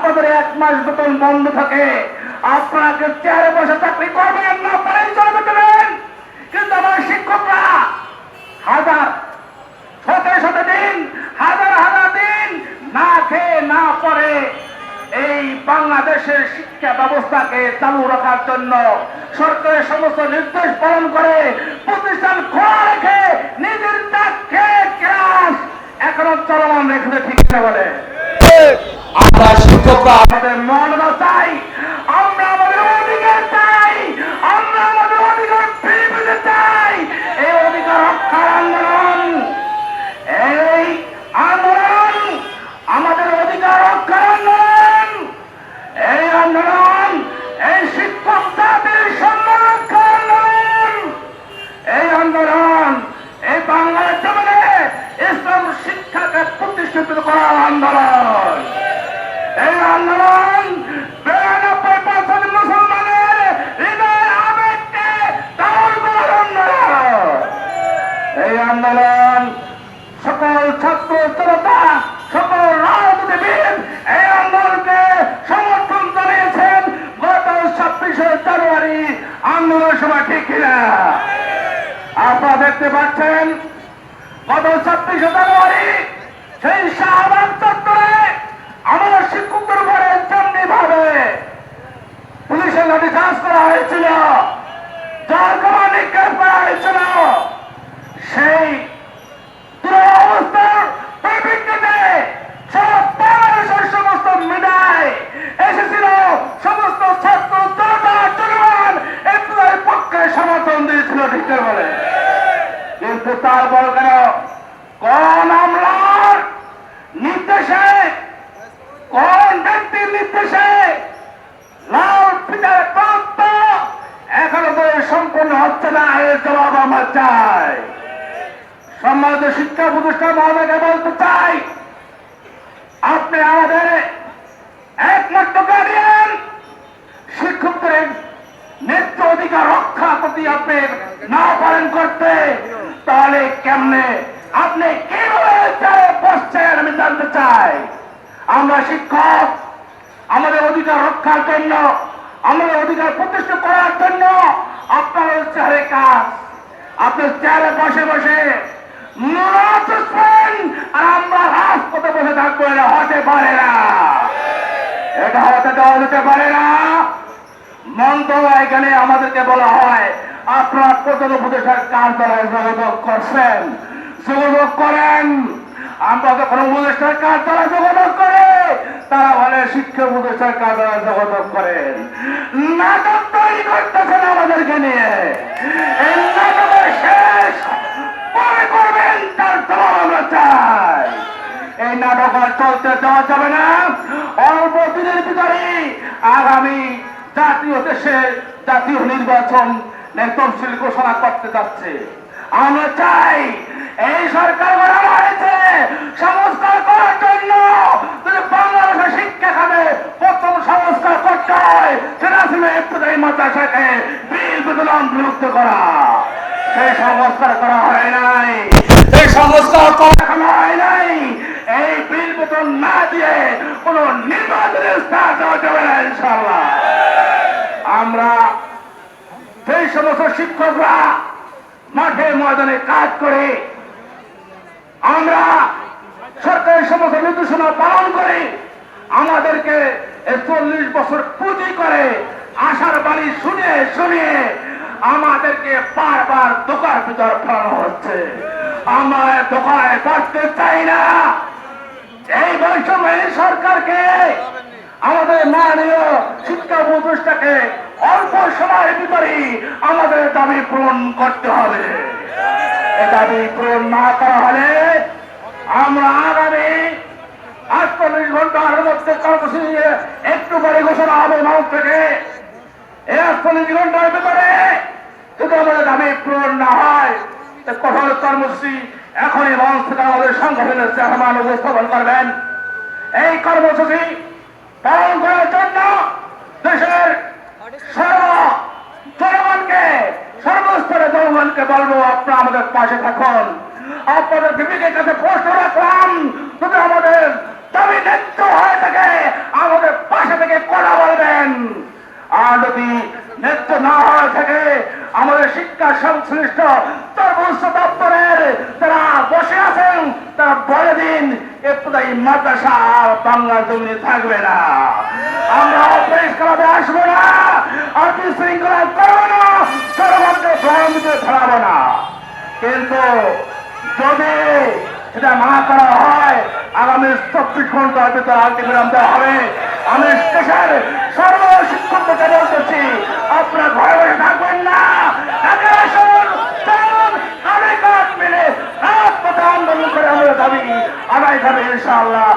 আপনাদের এক মাস বেতন বন্ধ থাকে। আপনাকে চেয়ারে বসে চাকরি করবেন না পারেন চলবে দেবেন কিন্তু আমার শিক্ষকরা, হাজার, শত শত দিন, হাজার হাজার দিন না খেয়ে না পরে এই বাংলাদেশের শিক্ষা ব্যবস্থাকে চালু রাখার জন্য সরকারের সমস্ত নির্দেশ পালন করে প্রতিষ্ঠান খোলা রেখে নিজের আপনারা দেখতে পাচ্ছেন গত ছাব্বিশে জানুয়ারি সেই শাহবাগ চত্বরে আমাদের শিক্ষকদের উপরে তেমনি ভাবে পুলিশের লাঠিচার্জ করা হয়েছিল। যার কমা নিক্ষেপ করা হয়েছিল। সেই আমার চাই। সম্মানিত শিক্ষা প্রতিষ্ঠান মহোদয়কে বলতে চাই, আপনি আমাদের একমাত্র গার্ডিয়ান শিক্ষকদের ন্যায্য অধিকার রক্ষা প্রতি আপনি না পালন করতে, তাহলে কেমনে? আপনি কীভাবে বসছেন আমি জানতে চাই। আমরা শিক্ষক, আমাদের অধিকার রক্ষার জন্য, আমাদের অধিকার প্রতিষ্ঠা করার জন্য আপনার চেয়ারে কাজ আপনি চেয়ারে বসে বসে হতে পারে না। এটা দেওয়া পারে না। আমাদেরকে বলা হয় যোগাযোগ করছেন। করেন। আমরা যখন করে, তারা বলে, শিক্ষা উপদেষ্টার কার্যালয়ে যোগাযোগ করেন। নাটক তৈরি করতেছেন আমাদেরকে নিয়ে এই নাটকের শেষ পরে করবেন তার জবাব আমরা চাই এই নাটক আর চলতে দেওয়া যাবে না। অল্প দিনের ভিতরে আগামী জাতীয় দেশে জাতীয় নির্বাচন তফসিল ঘোষণা করতে যাচ্ছে। আমরা চাই এই সরকার গড়া হয়েছে সংস্কার করার জন্য যদি বাংলাদেশের শিক্ষা খাতে প্রথম সংস্কার করতে হয়। সেটা ছিল ইবতদায়ী মাদ্রাসাকে বিল বেতন অন্তর্ভুক্ত করা। সেই সংস্কার করা হয় নাই এই সংস্কার করা এখনও হয় নাই এই বিল বেতন না দিয়ে কোন নির্বাচনের স্থান দেওয়া যাবে না ইনশাল্লাহ আমরা সেই সমস্ত শিক্ষকরা মাঠে ময়দানে কাজ করে আমরা সরকারের সমস্ত নির্দেশনা পালন করে আমাদেরকে চল্লিশ বছর পুঁজি করে আশার বাণী শুনে শুনিয়ে আমাদেরকে বারবার দোকার ভিতর ফেলানো হচ্ছে। আমরা দোকানে পড়তে চাই না এই বৈষম্যের সরকারকে আমাদের মাননীয় শিক্ষা প্রতিষ্ঠাকে অল্প সময়ের ভিতরে আমাদের দাবি পূরণ করতে হবে। দাবি পূরণ না করা হলে আমরা আগামী আটচল্লিশ ঘণ্টার মধ্যে কর্মসূচি একটু পরে ঘোষণা হবে মাউন্ট থেকে। এই আটচল্লিশ ঘণ্টার ভিতরে যদি আমাদের দাবি পূরণ না হয় কঠোর কর্মসূচি এখনই মঞ্চ থেকে আমাদের সংগঠনের চেয়ারম্যান উপস্থাপন করবেন। এই কর্মসূচি পালন করার আমাদের পাশে থাকুন। আপনাদের বিবেকের কাছে প্রশ্ন রাখলাম, যদি আমাদের দাবি ন্যায্য হয়ে থাকে, আমাদের পাশে থেকে কথা বলবেন। আর যদি ন্যায্য না হয়ে থাকে, আমাদের শিক্ষা সংশ্লিষ্ট সর্বোচ্চ দপ্তরের যারা বসে আছেন, তারা বলে দিন এপ্তাই মাদ্রাসা আর বাংলা জমি থাকবে না। আমরা অফিস করাতে আসব না, আর বিশৃঙ্খলা করব না, সর্বত্র ভ্রান্তিতে ফেরাবো না। কিন্তু যদি সেটা না করা হয়, আগামী চব্বিশ ঘণ্টার ভিতরে আলটিগ্রাম দেওয়া হবে। আমি দেশের সর্বশিক্ষককে বলতেছি, আপনার ঘরে বসে থাকবেন না। আন্দোলন করে আমরা দাবি আগাই যাবে ইনশাআল্লাহ।